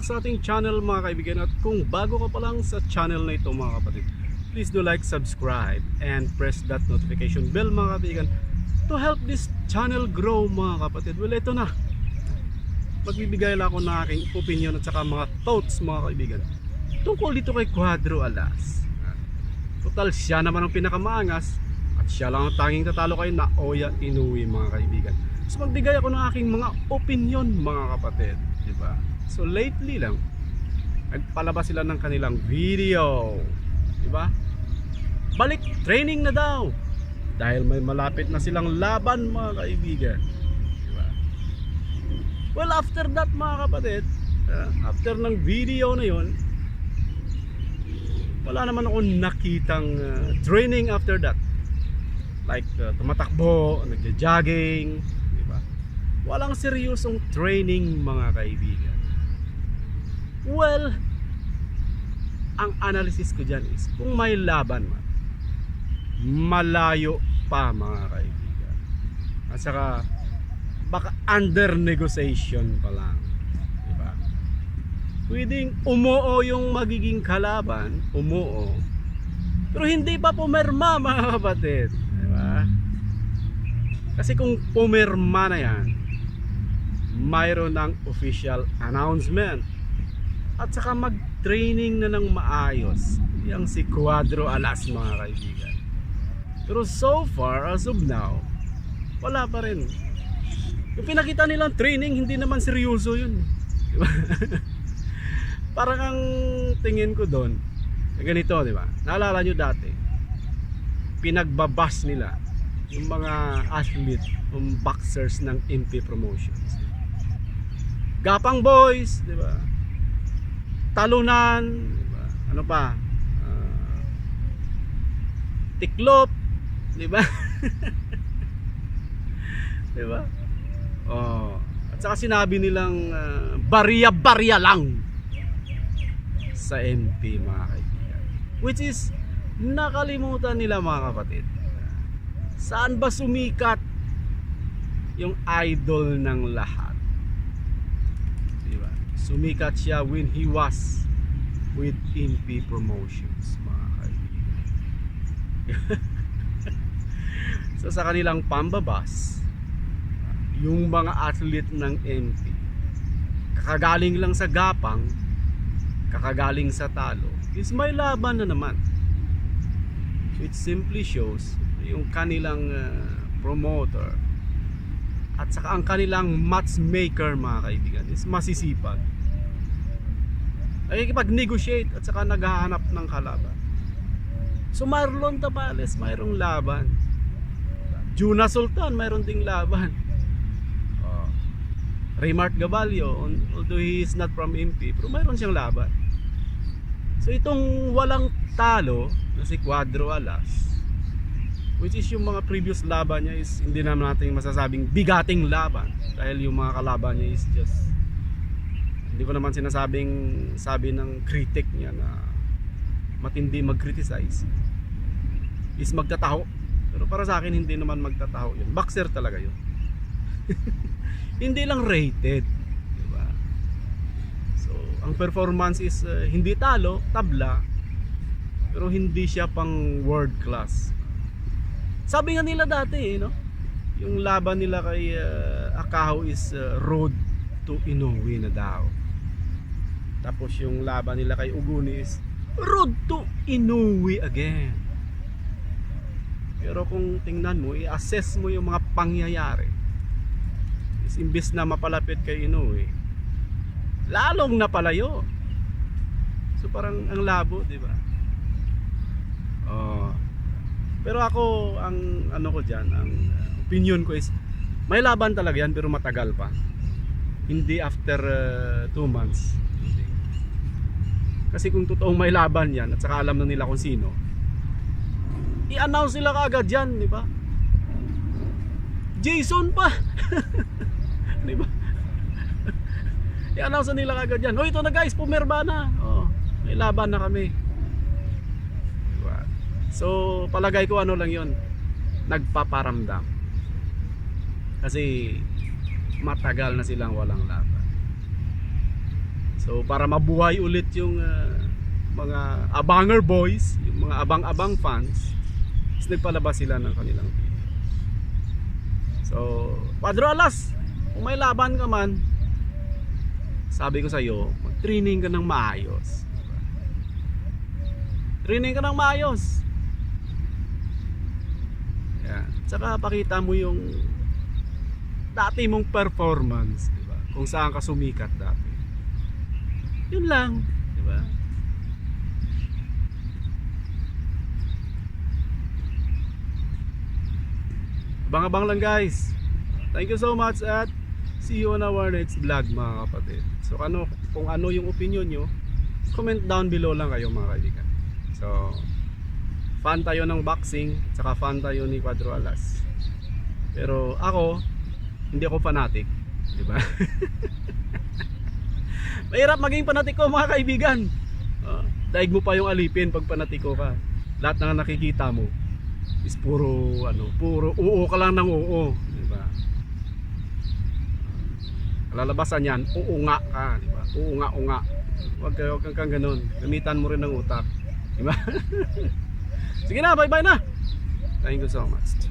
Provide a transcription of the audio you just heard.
back sa ating channel mga kaibigan. At kung bago ka pa lang sa channel na ito mga kapatid please do like, subscribe and press that notification bell mga kaibigan to help this channel grow mga kapatid. Well ito na. Magbibigay lang ako ng aking opinion at saka mga thoughts mga kaibigan tungkol dito kay Cuadro Alas. Total siya naman ang pinakamaangas at siya lang ang tanging tatalo kay Naoya Inoue mga kaibigan so magbigay ako ng aking mga opinion mga kapatid di ba? So lately lang nagpalabas sila ng kanilang video di ba? Balik training na daw. Dahil may malapit na silang laban mga kaibigan di ba? Well after that mga kapatid after ng video na yon wala naman ako nakitang uh, training after that. Like uh, tumatakbo nagja-jogging walang seryosong training mga kaibigan. Well ang analysis ko dyan is kung may laban man malayo pa mga kaibigan. At saka baka under negotiation pa lang di ba? Pwedeng umuo yung magiging kalaban umuo pero hindi pa pumirma mga kapatid di ba? Kasi kung pumirma na yan mayroon ng official announcement. At saka mag-training na ng maayos yung si Cuadro Alas mga kaibigan. Pero so far as of now wala pa rin. Yung pinakita nilang training hindi naman seryoso yun. Di ba? parang ang tingin ko doon ganito di ba? Naalala nyo dati pinagbabas nila yung mga athlete yung boxers ng MP Promotions Gapang Boys di ba? Talunan di ba? ano pa? Ah, tiklop di ba? Di ba? Oh at saka sinabi nilang ah, barya-barya lang sa MP mga kaibigan. Which is nakalimutan nila mga kapatid. Saan ba sumikat yung idol ng lahat sumikat siya when he was with MP Promotions mga kaibigan. So sa kanilang pambabas yung mga athlete ng MP kakagaling lang sa gapang kakagaling sa talo is may laban na naman. So it simply shows yung kanilang uh, promoter saka ang kanilang matchmaker mga kaibigan is masisipag. Nakikipag-negotiate at saka naghahanap ng kalaban. So Marlon Tapales mayroong laban. Juna Sultan mayroon ding laban. Oh. Raymart Gabalio although he is not from MP pero mayroon siyang laban. So itong walang talo na si Cuadro Alas which is yung mga previous laban niya is hindi naman natin masasabing bigating laban. Dahil yung mga kalaban niya is just hindi ko naman sinasabing sabi ng critic niya na matindi mag-criticize. Is magtataho. Pero para sa akin hindi naman magtataho yun. Boxer talaga yun. Hindi lang rated di ba? So ang performance is uh, hindi talo tabla. Pero hindi siya pang world class sabi nga nila dati eh, no? Yung laban nila kay uh, Akaho is uh, road to Inoue na daw. Tapos yung laban nila kay Uguni is road to Inoue again. Pero kung tingnan mo i-assess mo yung mga pangyayari. Is imbis na mapalapit kay Inoue lalong napalayo. So parang ang labo di ba? Oh pero ako ang ano ko diyan ang uh, opinion ko is may laban talaga yan pero matagal pa. Hindi after 2 months. Hindi. kasi kung totoong may laban yan at saka alam na nila kung sino i-announce nila kaagad yan di ba? Jason pa! Di ba? I-announce nila kaagad yan. Oh ito na guys pumirma na. Oh, may laban na kami? So, palagay ko ano lang 'yon. Nagpaparamdam. Kasi matagal na silang walang laban. So para mabuhay ulit yung ah, mga abanger boys, yung mga abang-abang fans, is nagpalabas sila ng kanilang video. So, Padro Alas, kung may laban ka man, sabi ko sa iyo, mag-training ka ng maayos. Training ka ng maayos. Yan. Tsaka pakita mo yung dati mong performance, di ba? Kung saan ka sumikat dati. Yun lang, di ba? Abang-abang lang guys. Thank you so much at see you on our next vlog mga kapatid. So ano, kung ano yung opinion nyo, comment down below lang kayo mga kaibigan. So, fan tayo ng boxing, tsaka fan tayo ni Quadro Alas. Pero ako, hindi ako fanatic, di ba? Mahirap maging panatiko mga kaibigan. Uh, daig mo pa yung alipin pag panatiko ka. Lahat ng nakikita mo is puro ano, puro oo ka lang ng oo, di ba? Kalalabasan yan, oo nga ka, di ba? Oo nga, oo nga. Huwag ka, huwag kang ganun. Gamitan mo rin ng utak. Di ba? Sige na, bye-bye na. Thank you so much.